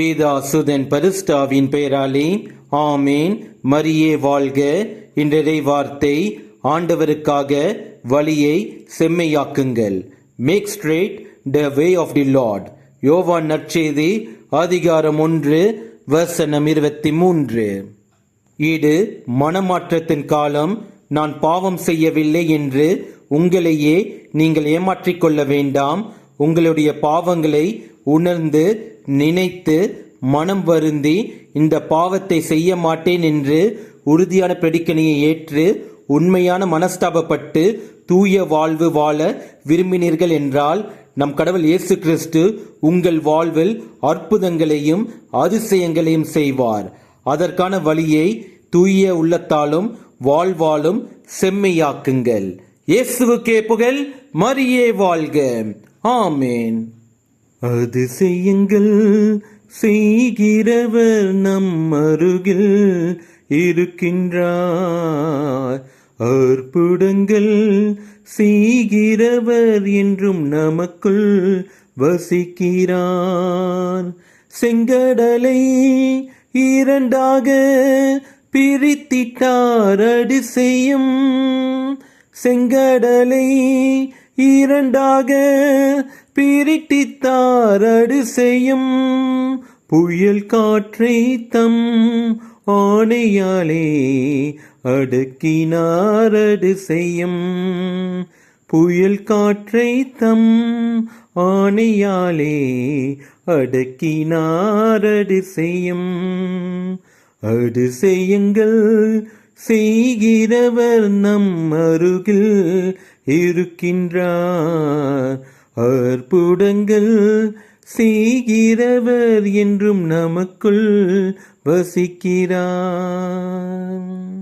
பீதா சுதன் பரிஸ்டாவின் பெயராலே ஆமேன். மரியே வாழ்க. இன்றைய வார்த்தை ஆண்டவருக்காக வழியை செம்மையாக்குங்கள். Make straight the way of the Lord யோவான் நற்செய்தி அதிகாரம் ஒன்று வசனம் இருபத்தி மூன்று இது மனமாற்றத்தின் காலம் நான் பாவம் செய்யவில்லை என்று உங்களையே நீங்கள் ஏமாற்றிக்கொள்ள வேண்டாம். உங்களுடைய பாவங்களை உணர்ந்து நினைத்து மனம் வருந்தி இந்த பாவத்தை செய்ய மாட்டேன் என்று உறுதியான பிரடிக்கணியை ஏற்று உண்மையான மனஸ்தாபப்பட்டு தூய வாழ்வு வாழ விரும்பினீர்கள் என்றால் நம் கடவுள் இயேசு கிறிஸ்து உங்கள் வாழ்வில் அற்புதங்களையும் அதிசயங்களையும் செய்வார். அதற்கான வழியை தூய உள்ளத்தாலும் வாழ்வாலும் செம்மையாக்குங்கள். இயேசுவுக்கே புகழ் மரியே வாழ்க. ஆமேன். அதிசயங்கள் செய்கிறவர் நம் அருகில் இருக்கின்றார். அற்புதங்கள் செய்கிறவர் என்றும் நமக்குள் வசிக்கிறார். செங்கடலை இரண்டாக பிரித்திட்டார் அதிசயம். செங்கடலை இரண்டாக பிரிட்டித்தார் செய்யும் புயல் காற்றை தம் ஆணையாலே அடுக்கினாரடு செய்யும் புயல் காற்றை தம் ஆணையாலே அடுக்கினாரடு செய்யும் அடு செய்யுங்கள் செய்கிறவர் நம் அருகில் இருக்கின்றார். அற்புதங்கள் செய்கிறவர் என்றும் நமக்குள் வசிக்கிறார்.